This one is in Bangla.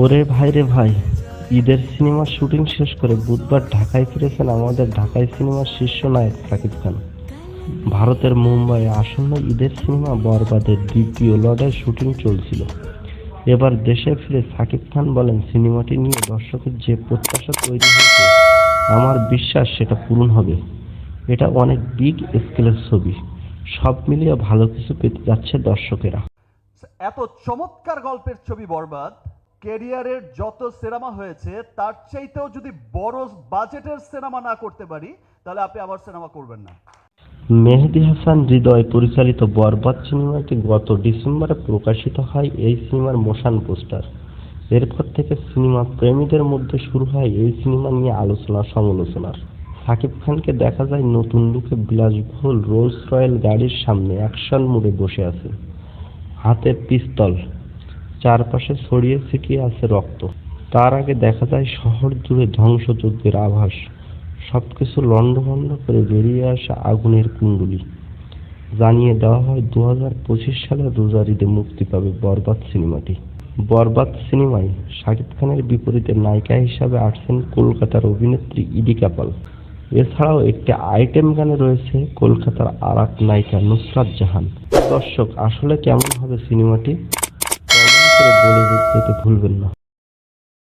ওরে ভাই রে ভাই, ঈদের সিনেমার শুটিং শেষ করে বুধবার ঢাকায় ফিরেছেন আমাদের ঢাকায় সিনেমার শীর্ষ নায়ক সাকিব খান। ভারতের মুম্বাই আসন্ন ঈদের সিনেমা বরবাদের দ্বিতীয় লর্ডের শুটিং চলছিল। এবার দেশে ফিরে সাকিব খান বলেন, সিনেমাটি নিয়ে দর্শকের যে প্রত্যাশা তৈরি হয়েছে, আমার বিশ্বাস সেটা পূরণ হবে। এটা অনেক বিগ স্কেলের ছবি। সব মিলিয়ে ভালো কিছু পেতে যাচ্ছে দর্শকেরা। এত চমৎকার গল্পের ছবি বরবাদ ক্যারিয়ারের যত সিনেমা হয়েছে, তার চাইতেও যদি বড় বাজেটের সিনেমা না করতে পারি, তাহলে আপনি আবার সিনেমা করবেন না। মেহেদি হাসান হৃদয় পরিচালিত বরবাদ সিনেমাটি গত ডিসেম্বরে প্রকাশিত হয় এই সিনেমার মোশন পোস্টার। এরপর থেকে সিনেমা প্রেমীদের মধ্যে শুরু হয় এই সিনেমা নিয়ে আলোচনা সমালোচনার সাকিব খানকে দেখা যায় নতুন লুকে বিলাসবহুল রোলস রয়েল গাড়ির সামনে অ্যাকশন মোডে বসে আছে। হাতে পিস্তল চারপাশে ছড়িয়ে ছিটিয়ে আছে রক্ত। তার আগে দেখা যায় শহর জুড়ে ধ্বংসযজ্ঞের আভাস। সবকিছু লণ্ডভণ্ড করে বেরিয়ে আসা আগুনের কুণ্ডুলি। জানিয়ে দেওয়া হয় দু হাজার পঁচিশ সালের রোজার ঈদে মুক্তি পাবে বরবাদ সিনেমাটি। বরবাদ সিনেমায় শাকিব খানের বিপরীতে নায়িকা হিসাবে আসছেন কলকাতার অভিনেত্রী ইডি কাপাল। এছাড়াও একটি আইটেম গানে রয়েছে কলকাতার আর এক নায়িকা নুসরাত জাহান। দর্শক, আসলে কেমন হবে সিনেমাটি? করে বলে যেতে ভুলবেন না।